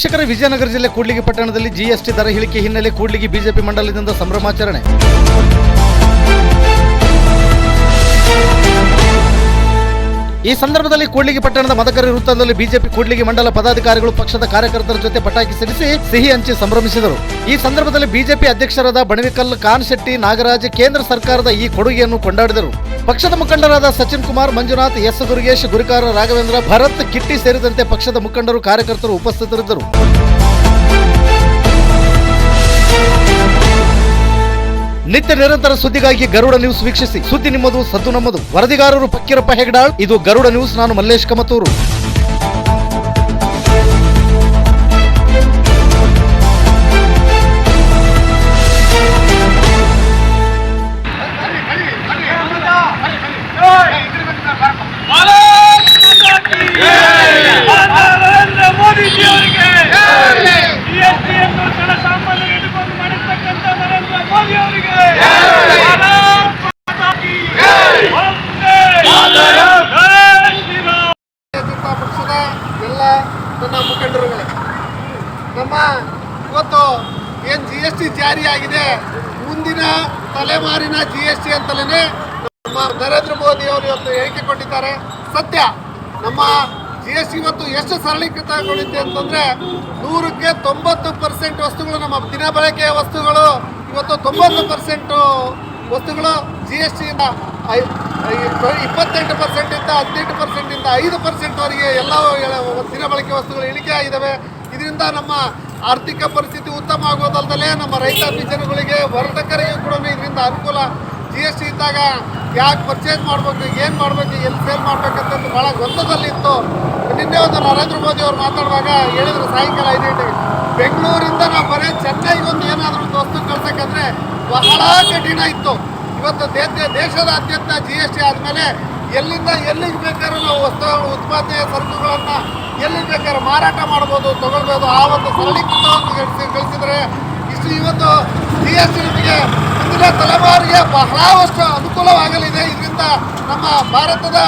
ವೀಕ್ಷಕರ ವಿಜಯನಗರ ಜಿಲ್ಲೆ ಕೂಡ್ಲಿಗಿ ಪಟ್ಟಣದಲ್ಲಿ ಜಿಎಸ್ಟಿ ದರ ಇಳಿಕೆ ಹಿನ್ನೆಲೆ ಕೂಡ್ಲಿಗಿ ಬಿಜೆಪಿ ಮಂಡಲದಿಂದ ಸಂಭ್ರಮಾಚರಣೆ. ಈ ಸಂದರ್ಭದಲ್ಲಿ ಕೂಡ್ಲಿಗಿ ಪಟ್ಟಣದ ಮದಕರಿ ವೃತ್ತದಲ್ಲಿ ಬಿಜೆಪಿ ಕೂಡ್ಲಿಗಿ ಮಂಡಲ ಪದಾಧಿಕಾರಿಗಳು ಪಕ್ಷದ ಕಾರ್ಯಕರ್ತರ ಜೊತೆ ಪಟಾಕಿ ಸಿಡಿಸಿ ಸಿಹಿ ಹಂಚಿ ಸಂಭ್ರಮಿಸಿದರು. ಈ ಸಂದರ್ಭದಲ್ಲಿ ಬಿಜೆಪಿ ಅಧ್ಯಕ್ಷರಾದ ಬಣವಿಕಲ್ ಖಾನ್ ಶೆಟ್ಟಿ ನಾಗರಾಜ್ ಕೇಂದ್ರ ಸರ್ಕಾರದ ಈ ಕೊಡುಗೆಯನ್ನು ಕೊಂಡಾಡಿದರು. ಪಕ್ಷದ ಮುಖಂಡರಾದ ಸಚಿನ್ ಕುಮಾರ್, ಮಂಜುನಾಥ್, ಎಸ್. ದುರ್ಗೇಶ್, ಗುರಿಕಾರ ರಾಘವೇಂದ್ರ, ಭರತ್ ಕಿಟ್ಟಿ ಸೇರಿದಂತೆ ಪಕ್ಷದ ಮುಖಂಡರು ಕಾರ್ಯಕರ್ತರು ಉಪಸ್ಥಿತರಿದ್ದರು. ನಿತ್ಯ ನಿರಂತರ ಸುದ್ದಿಗಾಗಿ ಗರುಡ ನ್ಯೂಸ್ ವೀಕ್ಷಿಸಿ. ಸುದ್ದಿ ನಿಮ್ಮದು, ಸದ್ದು ನಮ್ಮದು. ವರದಿಗಾರರು ಪಕ್ಕಿರಪ್ಪ ಹೆಗಡಾಳ್. ಇದು ಗರುಡ ನ್ಯೂಸ್, ನಾನು ಮಲ್ಲೇಶ್ ಕಮತೂರು. ನನ್ನ ನಮ್ಮ ಇವತ್ತು ಏನು ಜಿ ಎಸ್ ಟಿ ಜಾರಿಯಾಗಿದೆ ಮುಂದಿನ ತಲೆಮಾರಿನ ಜಿ ಎಸ್ ಟಿ ಅಂತಲೇ ನಮ್ಮ ನರೇಂದ್ರ ಮೋದಿ ಅವರು ಇವತ್ತು ಹೇಳಿಕೆ ಕೊಟ್ಟಿದ್ದಾರೆ. ಸತ್ಯ, ನಮ್ಮ ಜಿ ಎಸ್ ಟಿ ಇವತ್ತು ಎಷ್ಟು ಸರಳೀಕೃತಗೊಂಡಿದೆ ಅಂತಂದರೆ, ನೂರಕ್ಕೆ ತೊಂಬತ್ತು ಪರ್ಸೆಂಟ್ ವಸ್ತುಗಳು, ನಮ್ಮ ದಿನ ಬಳಕೆಯ ವಸ್ತುಗಳು, ಇವತ್ತು ತೊಂಬತ್ತು ಪರ್ಸೆಂಟು ವಸ್ತುಗಳು ಜಿ ಎಸ್ ಟಿಯಿಂದ ಇಪ್ಪತ್ತೆಂಟು ಪರ್ಸೆಂಟಿಂದ ಹದಿನೆಂಟು ಪರ್ಸೆಂಟಿಂದ ಐದು ಪರ್ಸೆಂಟ್ವರೆಗೆ ಎಲ್ಲ ದಿನಬಳಕೆ ವಸ್ತುಗಳು ಇಳಿಕೆ ಆಗಿದ್ದಾವೆ ಇದರಿಂದ ನಮ್ಮ ಆರ್ಥಿಕ ಪರಿಸ್ಥಿತಿ ಉತ್ತಮ ಆಗೋದಲ್ದಲೇ ನಮ್ಮ ರೈತಾಪಿ ಜನಗಳಿಗೆ ವರ್ತಕರಿಗೆ ಕೂಡ ಇದರಿಂದ ಅನುಕೂಲ. ಜಿ ಎಸ್ ಟಿ ಇದ್ದಾಗ ಯಾಕೆ ಪರ್ಚೇಸ್ ಮಾಡಬೇಕು, ಏನು ಮಾಡಬೇಕು, ಎಲ್ಲಿ ಸೇಲ್ ಮಾಡಬೇಕಂತಂದು ಭಾಳ ಗೊಂದಲದಲ್ಲಿತ್ತು. ನಿನ್ನೆ ಒಂದು ನರೇಂದ್ರ ಮೋದಿ ಅವರು ಮಾತಾಡುವಾಗ ಹೇಳಿದ್ರು, ಸಾಯಂಕಾಲ ಐದು ಗಂಟೆಗೆ ಬೆಂಗಳೂರಿಂದ ನಾವು ಬರೀ ಚೆನ್ನೈಗೆ ಒಂದು ಏನಾದರೂ ಒಂದು ವಸ್ತು ಕಳ್ಸೋಕ್ಕಂದ್ರೆ ಬಹಳ ಕಠಿಣ ಇತ್ತು. ಇವತ್ತು ದೇಶ ದೇಶದಾದ್ಯಂತ ಜಿ ಎಸ್ ಟಿ ಆದಮೇಲೆ ಎಲ್ಲಿಂದ ಎಲ್ಲಿಗೆ ಬೇಕಾದ್ರೂ ನಾವು ವಸ್ತುಗಳು ಉತ್ಪಾದನೆ ಸರಕುಗಳನ್ನು ಎಲ್ಲಿಗೆ ಬೇಕಾದ್ರೂ ಮಾರಾಟ ಮಾಡ್ಬೋದು, ತಗೊಳ್ಬೋದು. ಆ ಒಂದು ಸರಳೀಕೃತವನ್ನು ಗಳಿಸಿ ಇಷ್ಟು ಇವತ್ತು ಜಿ ಎಸ್ ಟಿಗೆ ಮುಂದಿನ ತಲೆಮಾರಿಗೆ ಬಹಳಷ್ಟು ಅನುಕೂಲವಾಗಲಿದೆ. ಇದರಿಂದ ನಮ್ಮ ಭಾರತದ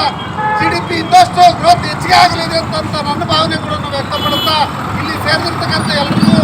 ಜಿ ಡಿ ಪಿ ಇನ್ನಷ್ಟು ಗ್ರೋತ್ ಹೆಚ್ಚಿಗೆ ಆಗಲಿದೆ ಅಂತ ನನ್ನ ಭಾವನೆ ಕೂಡ ವ್ಯಕ್ತಪಡುತ್ತಾ ಇಲ್ಲಿ ಸೇರಿದಿರ್ತಕ್ಕಂಥ ಎಲ್ಲರಿಗೂ